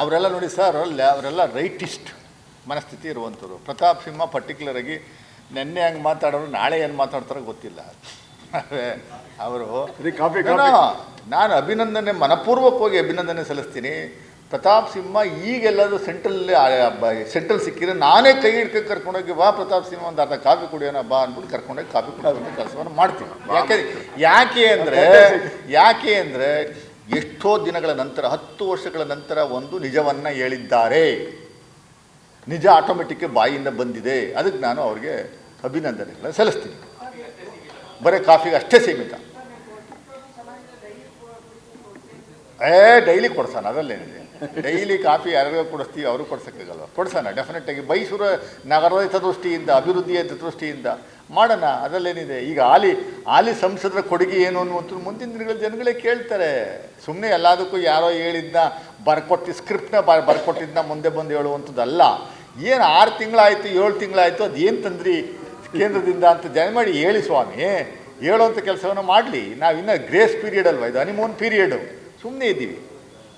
ಅವರೆಲ್ಲ ನೋಡಿ ಸರ್ ಅಲ್ಲ ಅವರೆಲ್ಲ ರೈಟಿಸ್ಟ್ ಮನಸ್ಥಿತಿ ಇರುವಂಥವ್ರು. ಪ್ರತಾಪ್ ಸಿಂಹ ಪರ್ಟಿಕ್ಯುಲರ್ ಆಗಿ ನೆನ್ನೆ ಹಂಗೆ ಮಾತಾಡೋರು ನಾಳೆ ಏನು ಮಾತಾಡ್ತಾರೋ ಗೊತ್ತಿಲ್ಲ. ಅವರು ನಾನು ಅಭಿನಂದನೆ ಮನಪೂರ್ವಕವಾಗಿ ಅಭಿನಂದನೆ ಸಲ್ಲಿಸ್ತೀನಿ. ಪ್ರತಾಪ್ ಸಿಂಹ ಈಗೆಲ್ಲರೂ ಸೆಂಟ್ರಲ್ ಸೆಂಟ್ರಲ್ ಸಿಕ್ಕಿದ್ರೆ ನಾನೇ ಕೈ ಹಿಡ್ಕೊಂಡು ಕರ್ಕೊಂಡೋಗಿ ಬಾ ಪ್ರತಾಪ್ ಸಿಂಹ ಒಂದು ಅರ್ಧ ಕಾಫಿ ಕುಡಿಯೋಣ ಬಾ ಅಂದ್ಬಿಟ್ಟು ಕರ್ಕೊಂಡೋಗಿ ಕಾಫಿ ಕುಡಿಯೋ ಕೆಲಸವನ್ನು ಮಾಡ್ತೀನಿ. ಯಾಕೆ ಯಾಕೆ ಅಂದರೆ ಯಾಕೆ ಅಂದರೆ ಎಷ್ಟೋ ದಿನಗಳ ನಂತರ, ಹತ್ತು ವರ್ಷಗಳ ನಂತರ ಒಂದು ನಿಜವನ್ನು ಹೇಳಿದ್ದಾರೆ. ನಿಜ ಆಟೋಮೆಟಿಕ್ ಬಾಯಿಯಿಂದ ಬಂದಿದೆ. ಅದಕ್ಕೆ ನಾನು ಅವ್ರಿಗೆ ಅಭಿನಂದನೆಗಳನ್ನು ಸಲ್ಲಿಸ್ತೀನಿ. ಬರೀ ಕಾಫಿಗೆ ಅಷ್ಟೇ ಸೀಮಿತ. ಏ, ಡೈಲಿ ಕೊಡ್ಸಾನ ಅದರಲ್ಲೇನಿದೆ ಡೈಲಿ ಕಾಫಿ ಯಾರ್ಯಾರು ಕೊಡಿಸ್ತೀವಿ ಅವರು ಕೊಡ್ಸೋಕ್ಕಾಗಲ್ವ? ಕೊಡ್ಸೋಣ ಡೆಫಿನೆಟಾಗಿ ಮೈಸೂರು ನಗರದ ಹಿತದೃಷ್ಟಿಯಿಂದ, ಅಭಿವೃದ್ಧಿಯ ಹಿತದೃಷ್ಟಿಯಿಂದ ಮಾಡೋಣ ಅದರಲ್ಲೇನಿದೆ ಈಗ ಆಲಿ ಆಲಿ ಸಂಸದರ ಕೊಡುಗೆ ಏನು ಅನ್ನುವಂಥ ಮುಂದಿನ ದಿನಗಳ ಜನಗಳೇ ಕೇಳ್ತಾರೆ. ಸುಮ್ಮನೆ ಎಲ್ಲದಕ್ಕೂ ಯಾರೋ ಹೇಳಿದ್ನ ಬರ್ಕೊಟ್ಟು ಸ್ಕ್ರಿಪ್ಟ್ನ ಬರ್ ಬರ್ಕೊಟ್ಟಿದ್ದನ್ನ ಮುಂದೆ ಬಂದು ಹೇಳುವಂಥದ್ದಲ್ಲ. ಏನು ಆರು ತಿಂಗಳಾಯಿತು, ಏಳು ತಿಂಗಳಾಯಿತು, ಅದು ಏನು ತಂದ್ರಿ ಕೇಂದ್ರದಿಂದ ಅಂತ ಜನ ಮಾಡಿ ಹೇಳಿ ಸ್ವಾಮಿ. ಹೇಳುವಂಥ ಕೆಲಸವನ್ನು ಮಾಡಲಿ. ನಾವು ಇನ್ನೂ ಗ್ರೇಸ್ ಪೀರಿಯಡ್ ಅಲ್ವಾ? ಇದು ಹನಿಮೂನ್ ಪೀರಿಯಡು ಸುಮ್ಮನೆ ಇದ್ದೀವಿ.